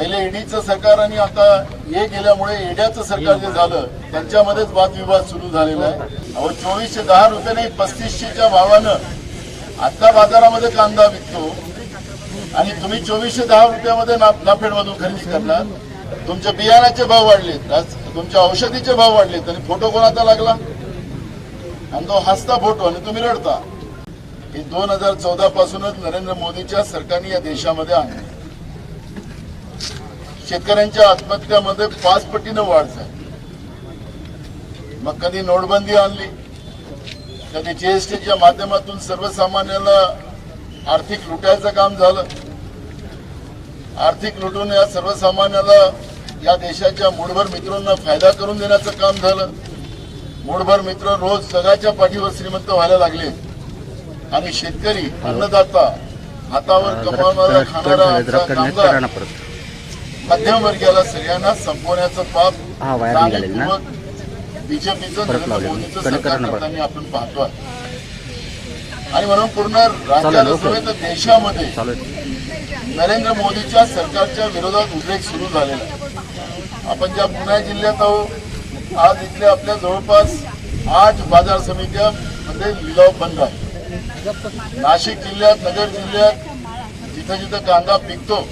पहिले ईडीचं सरकार आणि आता हे गेल्यामुळे ईड्याचं सरकार जे झालं त्यांच्यामध्येच वादविवाद सुरू झालेला आहे. अहो चोवीसशे दहा रुपये नाही पस्तीसशेच्या भावानं आता बाजारामध्ये कांदा विकतो. आणि तुम्ही चोवीसशे दहा रुपयामध्ये नाफेडमधून खरेदी करणार तुमच्या बियाण्याचे भाव वाढलेत. तुमच्या औषधीचे भाव वाढलेत. आणि फोटो कोणाचा लागला? आणि तो हसता फोटो आणि तुम्ही रडता हे दोन हजार चौदा पासूनच नरेंद्र मोदीच्या सरकारने या देशामध्ये आणलं. शेतकऱ्यांच्या आत्महत्यामध्ये पाच पटीनं वाढ झाली मग कधी नोटबंदी आणली कधी जीएसटीच्या माध्यमातून सर्वसामान्याला आर्थिक लुटायचं काम झालं आर्थिक लुटून या सर्वसामान्याला या देशाच्या मूठभर मित्रांना फायदा करून देण्याचं काम झालं मूठभर मित्र रोज जगाच्या पाठीवर श्रीमंत व्हायला लागले आणि शेतकरी अन्नदाता हातावर कमावणारा खाणारा कामगार मध्यम वर्गाला सगळ्यांना संपवण्याचं पाप ना? बीजेपीचं नरेंद्र. मोदीचं सरकार. करताना आपण पाहतोय आणि म्हणून पूर्ण नव्हे तर देशामध्ये नरेंद्र मोदीच्या सरकारच्या विरोधात उद्रेक सुरू झालेला आपण ज्या पुणे जिल्ह्यात आहोत आज इथले आपल्या जवळपास आठ बाजार समित्या मध्ये लिलाव बंद आहे नाशिक जिल्ह्यात नगर जिल्ह्यात जिथं जिथं कांदा पिकतो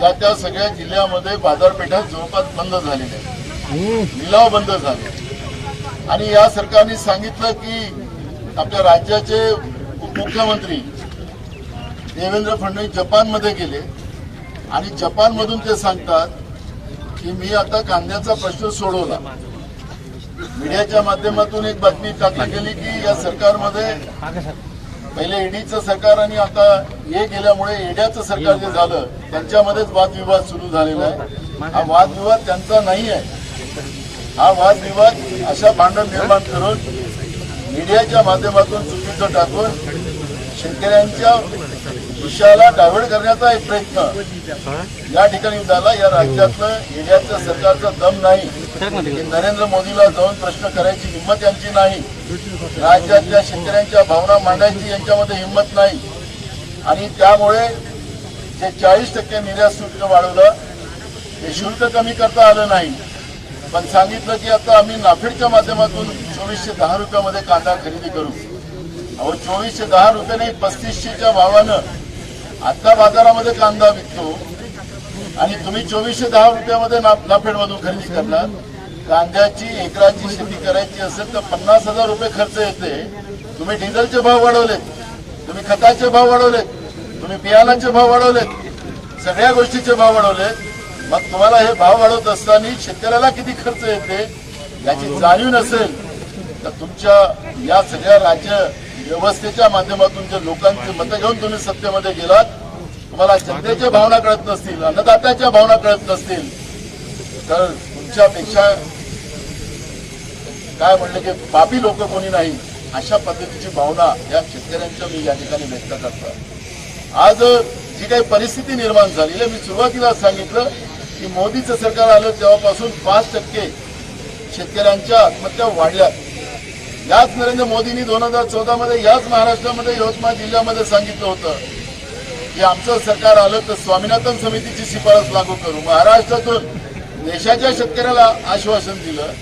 त्या त्या सगळ्या जिल्ह्यामध्ये बाजारपेठा जवळपास बंद झालेल्या आहेत. लिलाव बंद झाले. आणि या सरकारने सांगितलं की आपल्या राज्याचे उपमुख्यमंत्री देवेंद्र फडणवीस जपानमध्ये गेले. आणि जपानमधून ते सांगतात की मी आता कांद्याचा प्रश्न सोडवला. मीडियाच्या माध्यमातून एक बातमी टाकली गेली की या सरकारमध्ये पहिले ईडीचं सरकार आणि आता हे गेल्यामुळे ईड्याचं सरकार जे झालं त्यांच्यामध्येच वादविवाद सुरू झालेला आहे. हा वादविवाद त्यांचा नाही आहे हा वादविवाद अशा भांडण निर्माण करून मीडियाच्या माध्यमातून चुकीचं टाकून शेतकऱ्यांच्या विषयाला डायव्हर्ट करण्याचा एक प्रयत्न. या ठिकाणी झाला या राज्यातलं ईड्याचं सरकारचा दम नाही. नरेंद्र मोदीला जाऊन प्रश्न करायची हिंमत यांची नाही. राज्यातल्या शेतकऱ्यांच्या भावना मांडायची यांच्यामध्ये हिंमत नाही. आणि त्यामुळे जे चाळीस टक्के निर्यात शुल्क वाढवलं ते शुल्क कमी करता आलं नाही. पण सांगितलं की आता आम्ही नाफेडच्या माध्यमातून चोवीसशे दहा रुपयामध्ये कांदा खरेदी करू. अहो चोवीसशे दहा रुपये नाही पस्तीसशेच्या भावानं आता बाजारामध्ये कांदा विकतो. आणि तुम्ही चोवीसशे दहा रुपयामध्ये नाफेडमधून खरेदी करणार. कांद्याची एकराची शेती करायची असेल तर पन्नास हजार रुपये खर्च येते. तुम्ही डिझेलचे भाव वाढवलेत. तुम्ही खताचे भाव वाढवलेत. तुम्ही बियाणाचे भाव वाढवलेत. सगळ्या गोष्टीचे भाव वाढवलेत. मग तुम्हाला हे भाव वाढवत असताना शेतकऱ्याला किती खर्च येते? याची जाणीव नसेल. तर तुमच्या या सगळ्या राज्य व्यवस्थेच्या माध्यमातून जे लोकांचे मतं घेऊन तुम्ही सत्तेमध्ये गेलात तुम्हाला जनतेच्या भावना कळत नसतील अन्नदात्याच्या भावना कळत नसतील. तर तुमच्यापेक्षा काय म्हणलं की पापी लोक कोणी नाही अशा पद्धतीची भावना या शेतकऱ्यांच्या मी या ठिकाणी व्यक्त करतो आज जी काही परिस्थिती निर्माण झाली आहे मी सुरुवातीला सांगितलं की मोदीचं सरकार आलं तेव्हापासून पाच टक्के शेतकऱ्यांच्या आत्महत्या वाढल्या याच नरेंद्र मोदींनी दोन हजार चौदा मध्ये याच महाराष्ट्रामध्ये यवतमाळ जिल्ह्यामध्ये सांगितलं होतं की आमचं सरकार आलं तर स्वामीनाथन समितीची शिफारस लागू करू. महाराष्ट्रातून देशाच्या शेतकऱ्याला आश्वासन दिलं.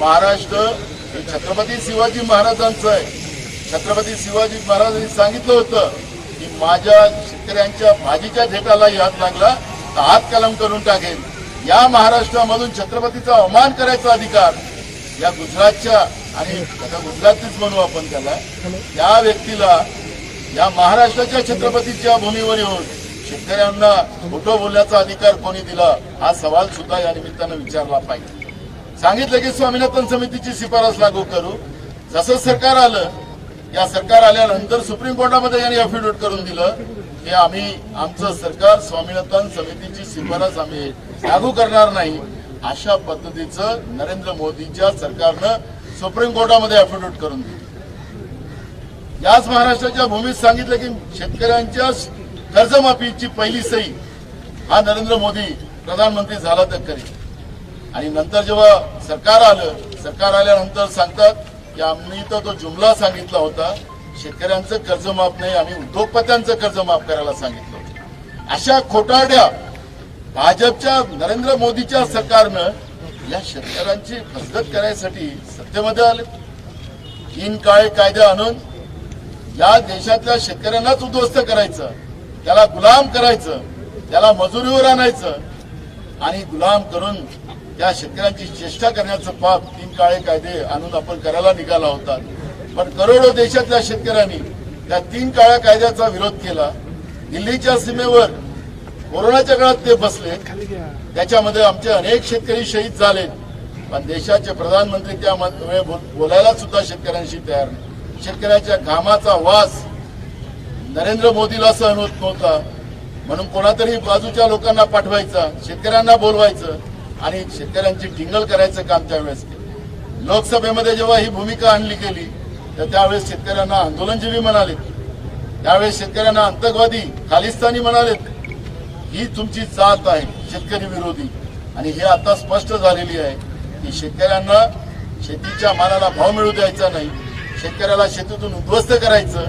महाराष्ट्र हे छत्रपती शिवाजी महाराजांचं आहे. छत्रपती शिवाजी महाराजांनी सांगितलं होतं की माझ्या शेतकऱ्यांच्या भाजीच्या ठेकालाही हात लागला तर हात कलम करून टाकेल या महाराष्ट्रामधून छत्रपतीचा अवमान करायचा अधिकार या गुजरातच्या आणि आता गुजरातीच म्हणू आपण त्याला त्या व्यक्तीला या महाराष्ट्राच्या छत्रपतीच्या भूमीवर येऊन शेतकऱ्यांना खोटं बोलण्याचा अधिकार कोणी दिला हा सवाल सुद्धा या निमित्तानं विचारला पाहिजे. सांगितलं की स्वामीनाथन समितीची शिफारस लागू करू. जसं सरकार आलं या सरकार आल्यानंतर सुप्रीम कोर्टामध्ये यांनी अफिडेविट करून दिलं की आम्ही आमचं सरकार स्वामीनाथन समितीची शिफारस आम्ही लागू करणार नाही. अशा पद्धतीचं नरेंद्र मोदीच्या सरकारनं सुप्रीम कोर्टामध्ये अफिडेविट करून दिली. याच महाराष्ट्राच्या भूमीत सांगितलं की शेतकऱ्यांच्या कर्जमाफीची पहिली सही हा नरेंद्र मोदी प्रधानमंत्री झाला तर करेल. आणि नंतर जेव्हा सरकार आलं सरकार आल्यानंतर सांगतात की आम्ही तर तो जुमला सांगितला होता शेतकऱ्यांचं कर्ज माफ नाही आम्ही उद्योगपत्यांचं कर्ज माफ करायला सांगितलं होतं. अशा खोटारड्या भाजपच्या नरेंद्र मोदीच्या सरकारनं या शेतकऱ्यांची फसगत करायसाठी सत्तेमध्ये आले. तीन काळे कायदे आणून या देशातल्या शेतकऱ्यांनाच उद्ध्वस्त करायचं त्याला गुलाम करायचं त्याला मजुरीवर आणायचं आणि गुलाम करून त्या शेतकऱ्यांची चेष्टा करण्याचं पाप तीन काळे कायदे आणून आपण करायला निघाला होता. पण करोडो देशातल्या शेतकऱ्यांनी त्या तीन काळ्या कायद्याचा विरोध केला. दिल्लीच्या सीमेवर कोरोनाच्या काळात ते बसले त्याच्यामध्ये आमचे अनेक शेतकरी शहीद झाले. पण देशाचे प्रधानमंत्री त्या बोलायला सुद्धा शेतकऱ्यांशी तयार नाही. शेतकऱ्याच्या घामाचा वास नरेंद्र मोदीला सहन होत नव्हता. म्हणून कोणातरी बाजूच्या लोकांना पाठवायचा शेतकऱ्यांना बोलवायचं आणि शेतकऱ्यांची टिंगल करायचं काम त्यावेळेस केलं. लोकसभेमध्ये जेव्हा ही भूमिका आणली गेली तर त्यावेळेस शेतकऱ्यांना आंदोलनजीवी म्हणाले त्यावेळेस शेतकऱ्यांना आतंकवादी खालिस्तानी म्हणाले ही तुमची जात आहे शेतकरी विरोधी. आणि हे आता स्पष्ट झालेली आहे की शेतकऱ्यांना शेतीच्या मालाला भाव मिळू द्यायचा नाही. शेतकऱ्याला शेतीतून उद्ध्वस्त करायचं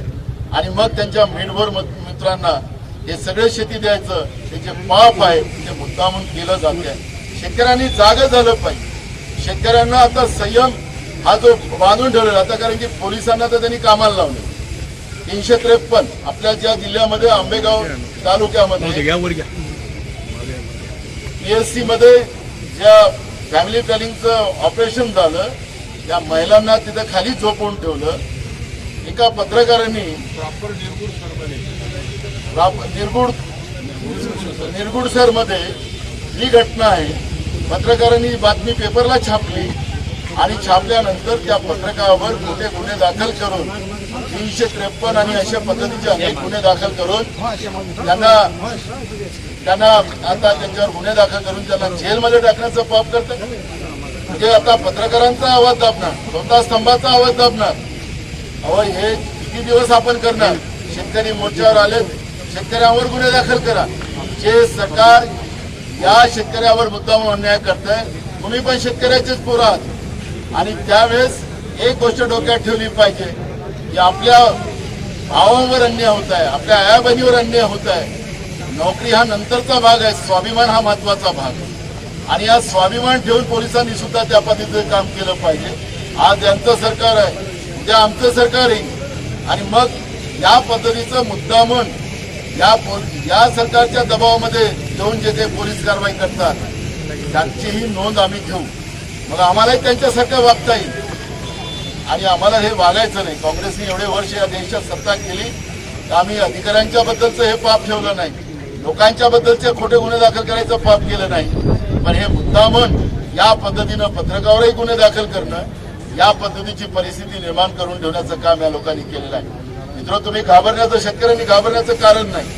आणि मग त्यांच्या मेंढभर मित्रांना हे सगळे शेती द्यायचं हे जे पाप आहे ते मुद्दामून केलं जात आहे शेतकऱ्यांनी जाग झालं पाहिजे. शेतकऱ्यांना आता संयम हा जो बांधून ठेवलेला आता कारण की पोलिसांना तर त्यांनी कामाला लावले तीनशे त्रेपन्न. आपल्या ज्या जिल्ह्यामध्ये आंबेगाव तालुक्यामध्ये पीएससी मध्ये ज्या फॅमिली प्लॅनिंगचं ऑपरेशन झालं त्या महिलांना तिथं खाली झोपवून ठेवलं. एका पत्रकारांनी राप- निरगुड निरगुड सरमध्ये ही घटना आहे. पत्रकारांनी बातमी पेपरला छापली आणि छापल्यानंतर त्या पत्रकारावर मोठे गुन्हे दाखल करून तीनशे त्रेपन्न आणि अशा पद्धतीचे अनेक गुन्हे दाखल करून त्यांना त्यांना आता त्यांच्यावर गुन्हे दाखल करून त्यांना जेलमध्ये टाकण्याचं पाप करतात. म्हणजे आता पत्रकारांचा आवाज दाबणार स्वतः स्तंभाचा आवाज दाबणार. अहो हे किती दिवस आपण करणार? शेतकरी मोर्चावर आले शेतकऱ्यांवर गुन्हे दाखल करा. जे सरकार या शेतकऱ्यावर मुद्दाम अन्याय करत आहे तुम्ही पण शेतकऱ्याचेच पोरं आहात. आणि त्यावेळेस एक गोष्ट डोक्यात ठेवली पाहिजे की आपल्या भावांवर अन्याय होत आहे आपल्या आयाबहिणीवर अन्याय होत आहे नोकरी हा नंतरचा भाग आहे स्वाभिमान हा महत्त्वाचा भाग आहे. आणि आज स्वाभिमान ठेवून पोलिसांनी सुद्धा त्या पद्धतीचं काम केलं पाहिजे. आज यांचं सरकार आहे उद्या आमचं सरकार येईल आणि मग या पद्धतीचं मुद्दामून या या सरकारच्या दबावामध्ये येऊन जे काही पोलीस कारवाई करतात त्यांचीही नोंद आम्ही घेऊ. मग आम्हालाही त्यांच्यासारखं वागता येईल. आणि आम्हाला हे वागायचं नाही. काँग्रेसने एवढे वर्ष या देशात सत्ता केली तर आम्ही अधिकाऱ्यांच्या बद्दलचं हे पाप ठेवलं नाही. लोकांच्या बद्दलचे खोटे गुन्हे दाखल करायचं पाप केलं नाही. पण हे मुद्दामन या पद्धतीनं पत्रकावरही गुन्हे दाखल करणं या पद्धतीची परिस्थिती निर्माण करून ठेवण्याचं काम या लोकांनी केलेलं आहे. मित्र तुम्ही घाबरण्याचं शेतकऱ्यांनी घाबरण्याचं कारण नाही.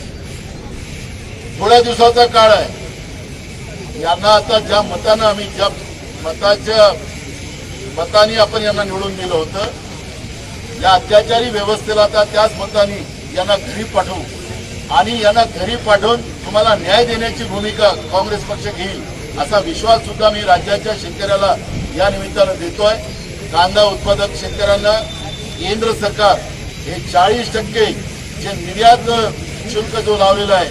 थोड्या दिवसाचा काळ आहे. यांना आता ज्या मतानं आम्ही ज्या मताच्या मतानी आपण यांना निवडून दिलं होतं. या अत्याचारी व्यवस्थेला आता त्याच मतानी यांना घरी पाठवू. आणि यांना घरी पाठवून तुम्हाला न्याय देण्याची भूमिका काँग्रेस पक्ष घेईल असा विश्वास सुद्धा मी राज्याच्या शेतकऱ्याला या निमित्तानं देतोय. कांदा उत्पादक शेतकऱ्यांना केंद्र सरकार हे चाळीस टक्के जे निर्यात शुल्क जो लावलेला आहे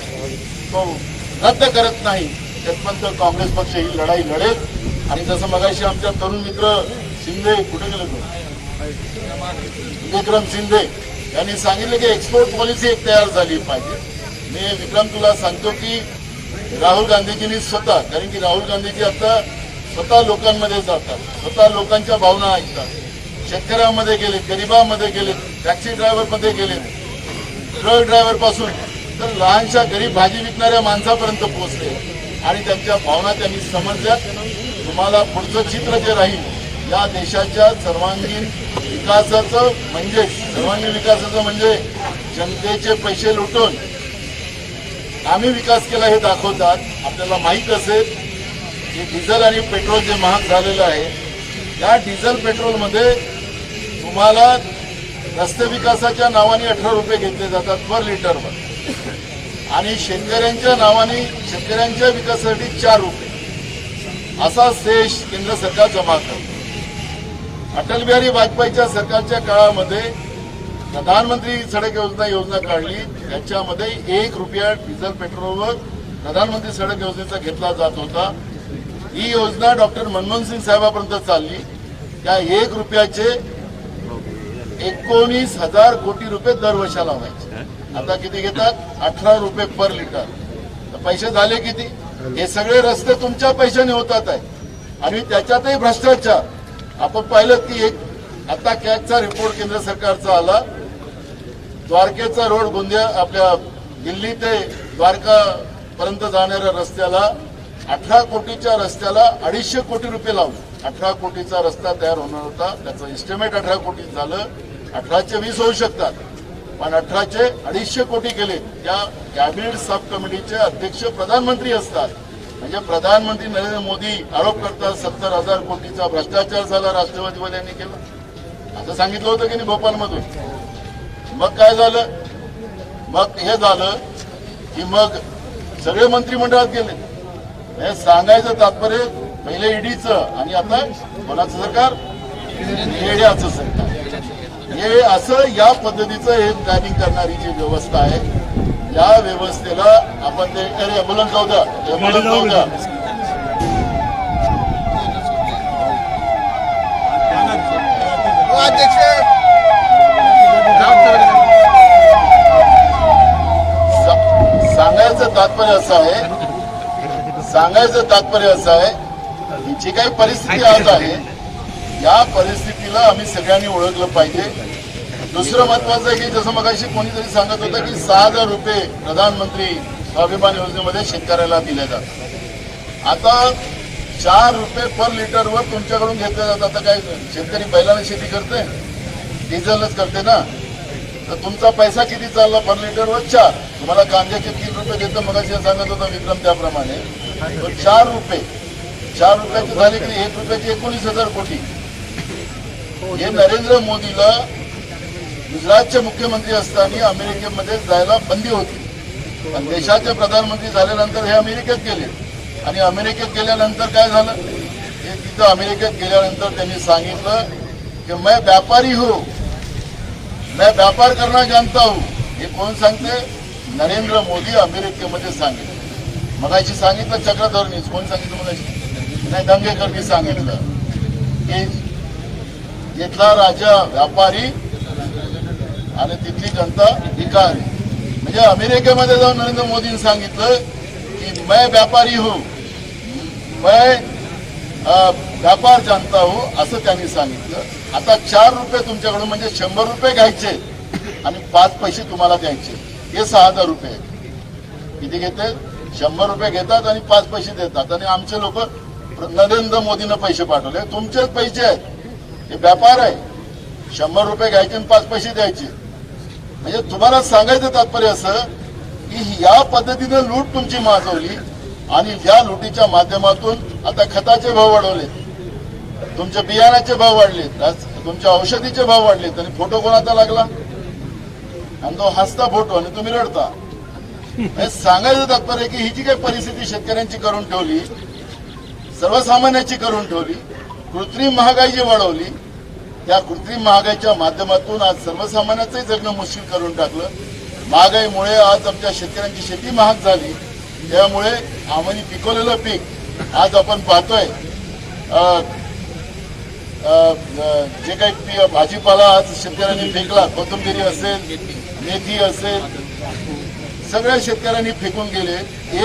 तो रद्द करत नाही. त्यापर्यंत काँग्रेस पक्ष ही लढाई लढेल. आणि जसं मगाशी आमच्या तरुण मित्र शिंदे कुठे गेले तो? विक्रम शिंदे. यांनी सांगितलं की एक्सपोर्ट पॉलिसी एक तयार झाली पाहिजे. मी विक्रम तुला सांगतो की राहुल गांधीजींनी स्वतः कारण की राहुल गांधीजी आता स्वतः लोकांमध्ये जातात. स्वतः लोकांच्या भावना ऐकतात. शेतकऱ्यांमध्ये गेले गरिबामध्ये गेले टॅक्सी ड्रायव्हरमध्ये गेले ट्रक ड्रायव्हरपासून तर लहानशा गरीब भाजी विकणाऱ्या माणसापर्यंत पोहोचले आणि त्यांच्या भावना त्यांनी समजल्या. तुम्हाला पुढचं चित्र जे राहील या देशाच्या सर्वांगीण विकासाचं म्हणजे सर्वांगीण विकासाचं म्हणजे जनतेचे पैसे लुटून आम्ही विकास केला हे दाखवतात. आपल्याला माहीत असेल की डिझेल आणि पेट्रोल जे महाग झालेलं आहे या डिझेल पेट्रोलमध्ये तुम्हाला रस्ते विकासाच्या नावाने अठरा रुपये घेतले जातात पर लिटरवर. आणि शेतकऱ्यांच्या नावाने शेतकऱ्यांच्या विकासासाठी चार रुपये. असा सेश केंद्र सरकार जमा करतं. अटल बिहारी वाजपेयीच्या सरकारच्या काळामध्ये प्रधानमंत्री सडक योजना योजना काढली. त्याच्यामध्ये एक रुपया डिझेल पेट्रोलवर प्रधानमंत्री सडक योजनेचा घेतला जात होता. ही योजना डॉक्टर मनमोहन सिंग साहेबापर्यंत चालली. त्या एक रुपयाचे एकोणीस हजार कोटी रुपये दर वर्षाला व्हायचे. आता किती घेतात? अठरा रुपये पर लिटर. पैसे झाले किती? हे सगळे रस्ते तुमच्या पैशाने होतात आहे. आणि त्याच्यातही भ्रष्टाचार. आपण पाहिलं की एक आता कॅगचा रिपोर्ट केंद्र सरकारचा आला. द्वारकेचा रोड गोंदिया आपल्या दिल्ली ते द्वारका पर्यंत जाणाऱ्या रस्त्याला अठरा कोटीच्या रस्त्याला अडीचशे कोटी रुपये लावले अठरा कोटीचा रस्ता तयार होणार होता. त्याचं इस्टिमेट अठरा कोटी झालं. अठराचे वीस होऊ शकतात पण अठराचे अडीचशे कोटी केले. त्या कॅबिनेट सब कमिटीचे अध्यक्ष प्रधानमंत्री असतात. म्हणजे प्रधानमंत्री नरेंद्र मोदी आरोप करतात सत्तर हजार कोटीचा भ्रष्टाचार झाला राष्ट्रवादीवाल्यांनी केला. असं सांगितलं होतं की नाही भोपालमधून? मग काय झालं? मग हे झालं की मग सगळे मंत्रिमंडळात गेले. हे सांगायचं तात्पर्य पहिले ईडीचं आणि आता कोणाचं सरकार? येड्याचं सरकार. हे असं या पद्धतीचं हे प्लॅनिंग करणारी जी व्यवस्था आहे या व्यवस्थेला आपण ते अरे अँब्युलन्स जाऊ द्या अँब्युलन्स जाऊ द्या सा- सांगायचं तात्पर्य असं आहे सांगायचं तात्पर्य असं आहे की जी काही परिस्थिती आज आहे या परिस्थितीला आम्ही सगळ्यांनी ओळखलं पाहिजे. दुसरं महत्वाचं आहे की जसं मगाशी कोणीतरी सांगत होतं की सहा हजार रुपये प्रधानमंत्री स्वाभिमान योजनेमध्ये शेतकऱ्याला दिले जातात. आता चार रुपये पर लिटरवर तुमच्याकडून घेतले जातात. आता काय शेतकरी बैलाने शेती करते डिझेलच करते ना? तर तुमचा पैसा किती चालला पर लिटरवर? चार. तुम्हाला कांद्याचे तीन रुपये देतो मग सांगत होता विक्रम त्याप्रमाणे. पण चार रुपये. चार रुपयाचे झाले की एक रुपयाचे एकोणीस हजार कोटी. हे नरेंद्र मोदीला गुजरातचे मुख्यमंत्री असताना अमेरिकेमध्ये जायला बंदी होती. आणि देशाचे प्रधानमंत्री झाल्यानंतर हे अमेरिकेत गेले. आणि अमेरिकेत गेल्यानंतर काय झालं? हे तिथं अमेरिकेत गेल्यानंतर त्यांनी सांगितलं की मैं व्यापारी हो. मैं व्यापार करना जानता हो. हे कोण सांगते? नरेंद्र मोदी अमेरिकेमध्ये सांगितलं. मगाशी सांगितलं चक्रधरनीच कोण सांगितलं मगाशी? नाही दंगेकरनी सांगितलं. की इथला राजा व्यापारी आणि तिथली जनता भिकारी. म्हणजे अमेरिकेमध्ये जाऊन नरेंद्र मोदींनी सांगितलं की मैं व्यापारी हो. मैं व्यापार जनता हो असं त्यांनी सांगितलं. आता चार रुपये तुमच्याकडून म्हणजे शंभर रुपये घ्यायचे आणि पाच पैसे तुम्हाला द्यायचे. हे सहा हजार रुपये आहेत. किती घेते? शंभर रुपये घेतात आणि पाच पैसे देतात. आणि आमचे लोक नरेंद्र मोदीनं पैसे पाठवले. तुमचेच पैसे आहेत. हे व्यापार आहे. शंभर रुपये घ्यायचे आणि पाच पैसे द्यायचे. म्हणजे तुम्हाला सांगायचं तात्पर्य असं की या पद्धतीनं लूट तुमची माजवली आणि या लुटीच्या माध्यमातून आता खताचे भाव वाढवले. तुमच्या बियाण्याचे भाव वाढलेत तुमच्या औषधीचे भाव वाढलेत आणि फोटो कोणाचा लागला? आणि तो हसता फोटो आणि तुम्ही रडता. हे सांगायचं तात्पर्य की ही जी काही परिस्थिती शेतकऱ्यांची करून ठेवली सर्वसामान्याची करून ठेवली कृत्रिम महागाई जी वाढवली त्या कृत्रिम महागाईच्या माध्यमातून आज सर्वसामान्याचंही जगणं मुश्किल करून टाकलं. महागाईमुळे आज आमच्या शेतकऱ्यांची शेती महाग झाली. त्यामुळे आम्ही पिकवलेलं पीक आज आपण पाहतोय. जे काही भाजीपाला आज शेतकऱ्यांनी फेकला कोथंबिरी असेल मेथी असेल सगळ्या शेतकऱ्यांनी फेकून गेले.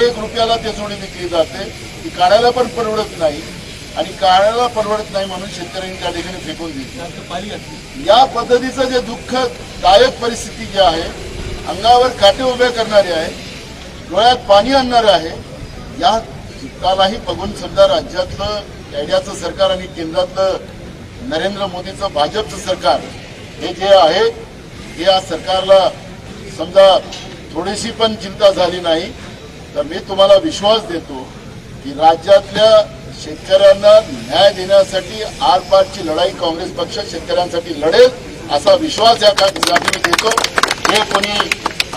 एक रुपयाला ते जोडी विकली जाते. ती काढायला पण परवडत नाही. आणि काळाला परवडत नाही म्हणून शेतकऱ्यांनी त्या ठिकाणी फेकून दिली. या पद्धतीचं जे दुःखदायक परिस्थिती जी आहे अंगावर काटे उभे करणारी आहे डोळ्यात पाणी आणणारे आहे या दुःखालाही बघून समजा राज्यातलं कैड्याचं सरकार आणि केंद्रातलं नरेंद्र मोदीचं भाजपचं सरकार हे जे आहे हे या सरकारला समजा थोडीशी पण चिंता झाली नाही तर मी तुम्हाला विश्वास देतो की राज्यातल्या शेतकऱ्यांना न्याय देण्यासाठी आरपारची लढाई काँग्रेस पक्ष शेतकऱ्यांसाठी लढेल असा विश्वास या ठिकाणी मी देतो जे कोणी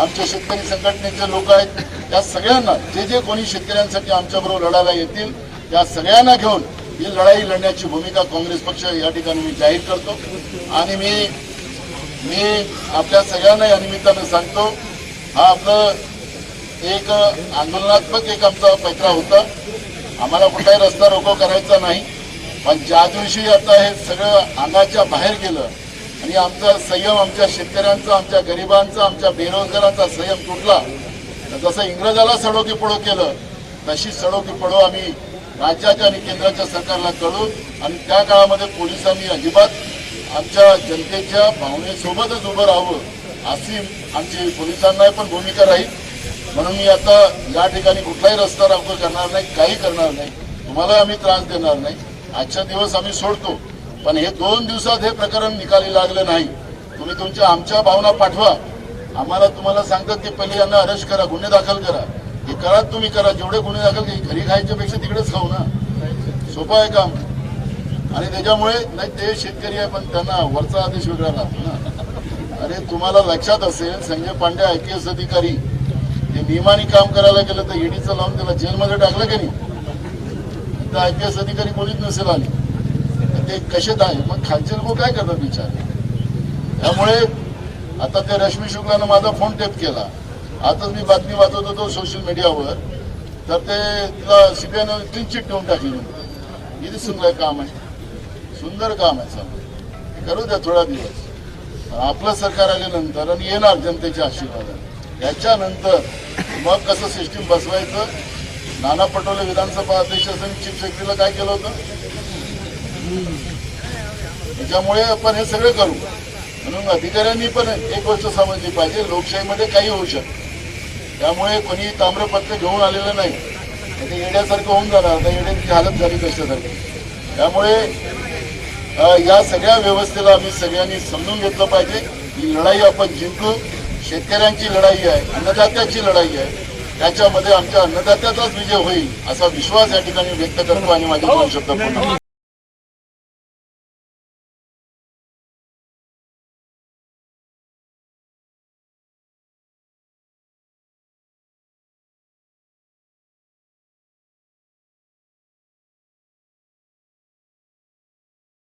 आमच्या शेतकरी संघटनेचे लोक आहेत त्या सगळ्यांना जे जे कोणी शेतकऱ्यांसाठी आमच्याबरोबर लढायला येतील त्या सगळ्यांना घेऊन ही लढाई लढण्याची भूमिका काँग्रेस पक्ष या ठिकाणी मी जाहीर करतो. आणि मी मी आपल्या सगळ्यांना या निमित्तानं सांगतो हा आपलं एक आंदोलनात्मक एक आमचा पैत्रा होता. आम्हाला कुठलाही रस्ता रोको करायचा नाही. पण ज्या दिवशी आता हे सगळं अंगाच्या बाहेर गेलं आणि आमचा संयम आमच्या शेतकऱ्यांचा आमच्या गरिबांचा आमच्या बेरोजगारांचा संयम तुटला तर जसं इंग्रजाला सडो की पडो केलं तशी सडो की पडो आम्ही राज्याच्या आणि केंद्राच्या सरकारला कळू आणि त्या काळामध्ये पोलिसांनी अजिबात आमच्या जनतेच्या भावनेसोबतच उभं राहावं अशी आमची पोलिसांना पण भूमिका राहील. म्हणून मी आता या ठिकाणी कुठलाही रस्ता रोको करणार नाही काही करणार नाही. तुम्हाला आम्ही त्रास देणार नाही. आजचा दिवस आम्ही सोडतो. पण हे दोन दिवसात हे प्रकरण निकाली लागलं नाही. तुम्ही तुमच्या आमच्या भावना पाठवा. आम्हाला तुम्हाला सांगतात की पहिले यांना अरेस्ट करा गुन्हे दाखल करा. हे करा तुम्ही करा. जेवढे गुन्हे दाखल केले घरी खायच्या पेक्षा तिकडेच खाऊ ना. सोपं आहे काम. आणि त्याच्यामुळे नाही ते शेतकरी आहे पण त्यांना वरचा आदेश वेगळा राहतो ना. अरे तुम्हाला लक्षात असेल Sanjay Pandey I P S अधिकारी ते नियमाने काम करायला गेलं तर ईडीचं लावून त्याला जेलमध्ये टाकलं की नाही? तर आय पी एस अधिकारी कोणीच नसेल आले. ते कसे आहे मग खालचे लोक काय करतात विचार त्यामुळे आता ते रश्मी शुक्लानं माझा फोन टेप केला. आताच मी बातमी वाचत होतो सोशल मीडियावर तर ते तिला सीबीआयनं क्लीन चिट ठेवून टाकली किती सुंदर काम आहे. सुंदर काम आहे सर करू द्या थोडा दिवस. आपलं सरकार आल्यानंतर आणि येणार जनतेच्या आशीर्वादाने. याच्यानंतर मग कसं सिस्टीम बसवायचं? नाना पटोले विधानसभा अध्यक्ष असताना चीफ सेक्रेटरीला काय केलं होतं? त्याच्यामुळे आपण हे सगळं करू. म्हणून अधिकाऱ्यांनी पण एक गोष्ट समजली पाहिजे लोकशाहीमध्ये काही होऊ शकतं त्यामुळे कोणी ताम्रपत्र घेऊन आलेलं नाही. ते येण्यासारखं होऊन जाणार आता येण्याची हालत झाली कशासारखी. त्यामुळे या सगळ्या व्यवस्थेला आम्ही सगळ्यांनी समजून घेतलं पाहिजे ही लढाई आपण जिंकू. शेतकऱ्यांची लढाई आहे अन्नदात्याची लढाई आहे त्याच्यामध्ये आमच्या अन्नदात्याचाच विजय होईल असा विश्वास या ठिकाणी व्यक्त करतो आणि माझे दोन शब्द